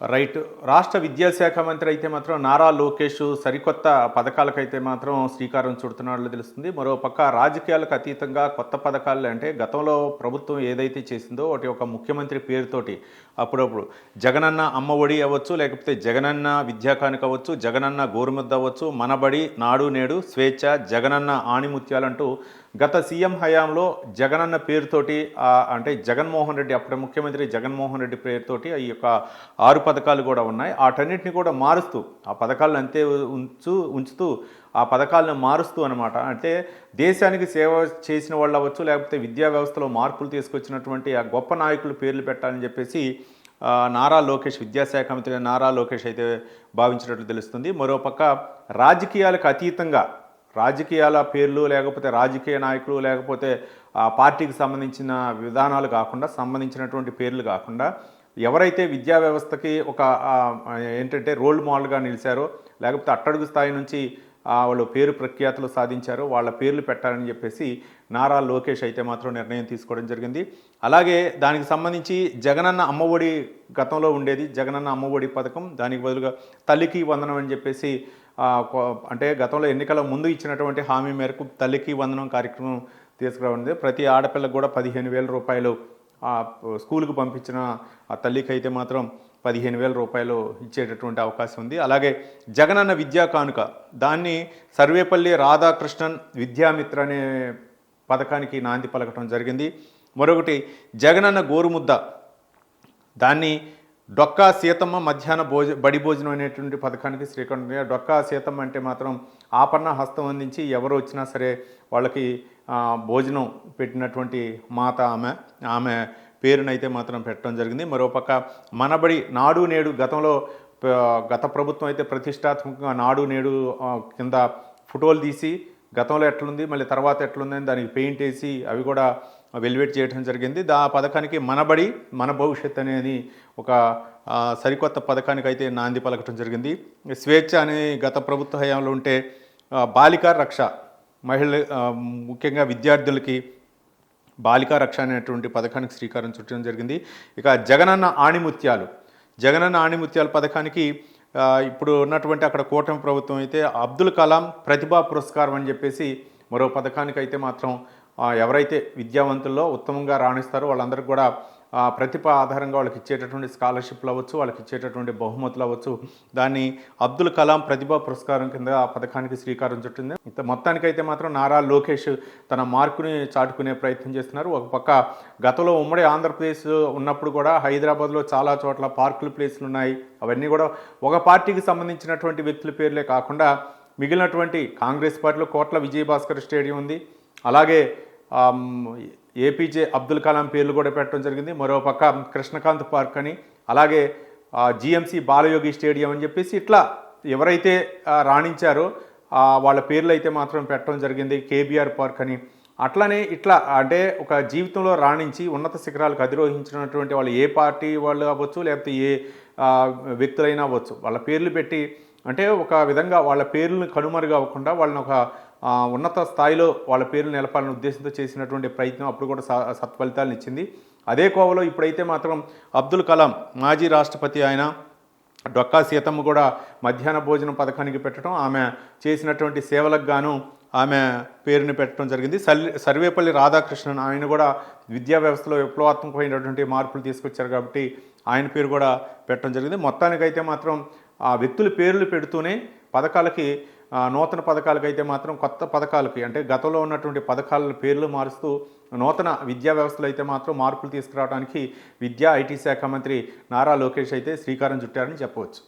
Right. రాష్ట్ర విద్యాశాఖ మంత్రి అయితే మాత్రం నారా లోకేష్ సరికొత్త పథకాలకైతే మాత్రం శ్రీకారం చుడుతున్నట్లు తెలుస్తుంది. మరో పక్క రాజకీయాలకు అతీతంగా కొత్త పథకాలు అంటే గతంలో ప్రభుత్వం ఏదైతే చేసిందో ఒకటి ఒక ముఖ్యమంత్రి పేరుతోటి అప్పుడప్పుడు జగనన్న అమ్మఒడి అవ్వచ్చు లేకపోతే జగనన్న విద్యాకానికి అవ్వచ్చు జగనన్న గోరుముద్ద అవ్వచ్చు మనబడి నాడు నేడు స్వేచ్ఛ జగనన్న ఆణిముత్యాలంటూ గత సీఎం హయాంలో జగనన్న పేరుతోటి అంటే జగన్మోహన్ రెడ్డి అప్పటి ముఖ్యమంత్రి జగన్మోహన్ రెడ్డి పేరుతోటి ఈ యొక్క ఆరు పథకాలు కూడా ఉన్నాయి. వాటన్నిటిని కూడా మారుస్తూ ఆ పథకాలను అంతే ఉంచు ఉంచుతూ ఆ పథకాలను మారుస్తూ అనమాట అంటే దేశానికి సేవ చేసిన వాళ్ళు అవ్వచ్చు లేకపోతే విద్యా వ్యవస్థలో మార్పులు తీసుకొచ్చినటువంటి ఆ గొప్ప నాయకులు పేర్లు పెట్టాలని చెప్పేసి నారా లోకేష్ విద్యాశాఖ మంత్రి నారా లోకేష్ అయితే భావించినట్లు తెలుస్తుంది. మరోపక్క రాజకీయాలకు అతీతంగా రాజకీయాల పేర్లు లేకపోతే రాజకీయ నాయకులు లేకపోతే ఆ పార్టీకి సంబంధించిన విధానాలు కాకుండా సంబంధించినటువంటి పేర్లు కాకుండా ఎవరైతే విద్యా వ్యవస్థకి ఒక ఏంటంటే రోల్ మోడల్గా నిలిచారో లేకపోతే అట్టడుగు స్థాయి నుంచి వాళ్ళు పేరు ప్రఖ్యాతులు సాధించారో వాళ్ళ పేర్లు పెట్టాలని చెప్పేసి నారా లోకేష్ అయితే మాత్రం నిర్ణయం తీసుకోవడం జరిగింది. అలాగే దానికి సంబంధించి జగనన్న అమ్మఒడి గతంలో ఉండేది. జగనన్న అమ్మఒడి పథకం దానికి బదులుగా తల్లికి వందనం అని చెప్పేసి అంటే గతంలో ఎన్నికల ముందు ఇచ్చినటువంటి హామీ మేరకు తల్లికి వందనం కార్యక్రమం తీసుకురావడం ప్రతి ఆడపిల్లకు కూడా పదిహేను వేల రూపాయలు స్కూల్కు స్కూల్కి పంపించిన ఆ తల్లికి అయితే మాత్రం పదిహేను వేల రూపాయలు ఇచ్చేటటువంటి అవకాశం ఉంది. అలాగే జగనన్న విద్యా కానుక దాన్ని సర్వేపల్లి రాధాకృష్ణన్ విద్యామిత్ర అనే పథకానికి నాంది పలకటం జరిగింది. మరొకటి జగనన్న గోరుముద్ద దాన్ని డొక్కా సీతమ్మ మధ్యాహ్న భోజ బడి భోజనం అనేటువంటి పథకానికి శ్రీకారం డొక్కా సీతమ్మ అంటే మాత్రం ఆపన్న హస్తం అందించి ఎవరు వచ్చినా సరే వాళ్ళకి భోజనం పెట్టినటువంటి మాత ఆమె ఆమె పేరునైతే మాత్రం పెట్టడం జరిగింది. మరోపక్క మనబడి నాడు నేడు గతంలో గత ప్రభుత్వం అయితే ప్రతిష్టాత్మకంగా నాడు నేడు కింద ఫోటోలు తీసి గతంలో ఎట్లుంది మళ్ళీ తర్వాత ఎట్లుంది అని దానికి పెయింట్ వేసి అవి కూడా వెలివేట్ చేయడం జరిగింది. దా పథకానికి మనబడి మన భవిష్యత్ అనేది ఒక సరికొత్త పథకానికి అయితే నాంది పలకటం జరిగింది. స్వేచ్ఛ అనే గత ప్రభుత్వ హయాంలో ఉంటే బాలికా రక్ష మహిళ ముఖ్యంగా విద్యార్థులకి బాలికా రక్ష అనేటువంటి పథకానికి శ్రీకారం చుట్టడం జరిగింది. ఇక జగనన్న ఆణిముత్యాలు జగనన్న ఆణిముత్యాల పథకానికి ఇప్పుడు ఉన్నటువంటి అక్కడ కూటమి ప్రభుత్వం అయితే అబ్దుల్ కలాం ప్రతిభా పురస్కారం అని చెప్పేసి మరో పథకానికి అయితే మాత్రం ఎవరైతే విద్యావంతుల్లో ఉత్తమంగా రాణిస్తారో వాళ్ళందరికీ కూడా ప్రతిభ ఆధారంగా వాళ్ళకి ఇచ్చేటటువంటి స్కాలర్షిప్లు అవ్వచ్చు వాళ్ళకి ఇచ్చేటటువంటి బహుమతులు అవ్వచ్చు. దాన్ని అబ్దుల్ కలాం ప్రతిభా పురస్కారం కింద ఆ పథకానికి శ్రీకారం చుట్టింది. ఇంత మొత్తానికైతే మాత్రం నారా లోకేష్ తన మార్కుని చాటుకునే ప్రయత్నం చేస్తున్నారు. ఒక పక్క గతంలో ఉమ్మడి ఆంధ్రప్రదేశ్ ఉన్నప్పుడు కూడా హైదరాబాద్లో చాలా చోట్ల పార్కులు ప్లేసులు ఉన్నాయి. అవన్నీ కూడా ఒక పార్టీకి సంబంధించినటువంటి వ్యక్తుల పేర్లే కాకుండా మిగిలినటువంటి కాంగ్రెస్ పార్టీలో కోట్ల విజయభాస్కర్ స్టేడియం ఉంది. అలాగే ఏపీజే అబ్దుల్ కలాం పేర్లు కూడా పెట్టడం జరిగింది. మరో పక్క కృష్ణకాంత్ పార్క్ అని అలాగే జిఎంసి బాలయోగి స్టేడియం అని చెప్పేసి ఇట్లా ఎవరైతే రాణించారో వాళ్ళ పేర్లు అయితే మాత్రం పెట్టడం జరిగింది. కేబీఆర్ పార్క్ అని. అట్లనే ఇట్లా అంటే ఒక జీవితంలో రాణించి ఉన్నత శిఖరాలకు అధిరోహించినటువంటి వాళ్ళు ఏ పార్టీ వాళ్ళు అవ్వచ్చు లేకపోతే ఏ వ్యక్తులైనా అవ్వచ్చు. వాళ్ళ పేర్లు పెట్టి అంటే ఒక విధంగా వాళ్ళ పేర్లను కనుమరుగు అవ్వకుండా వాళ్ళని ఒక ఉన్నత స్థాయిలో వాళ్ళ పేర్లు నిలపాలనే ఉద్దేశంతో చేసినటువంటి ప్రయత్నం అప్పుడు కూడా స- సత్ఫలితాలను ఇచ్చింది. అదే కోవలో ఇప్పుడైతే మాత్రం అబ్దుల్ కలాం మాజీ రాష్ట్రపతి ఆయన డొక్కా సీతమ్మ కూడా మధ్యాహ్న భోజనం పథకానికి పెట్టడం ఆమె చేసినటువంటి సేవలకు గాను ఆమె పేరుని పెట్టడం జరిగింది. సల్ సర్వేపల్లి రాధాకృష్ణన్ ఆయన కూడా విద్యా వ్యవస్థలో విప్లవాత్మకమైనటువంటి మార్పులు తీసుకొచ్చారు కాబట్టి ఆయన పేరు కూడా పెట్టడం జరిగింది. మొత్తానికైతే మాత్రం ఆ వ్యక్తుల పేర్లు పెడుతూనే పథకాలకి నూతన పథకాలకైతే మాత్రం కొత్త పథకాలకి అంటే గతంలో ఉన్నటువంటి పథకాల పేర్లు మారుస్తూ నూతన విద్యా వ్యవస్థలో అయితే మాత్రం మార్పులు తీసుకురావడానికి విద్యా ఐటీ శాఖ మంత్రి నారా లోకేష్ అయితే శ్రీకారం చుట్టారని చెప్పవచ్చు.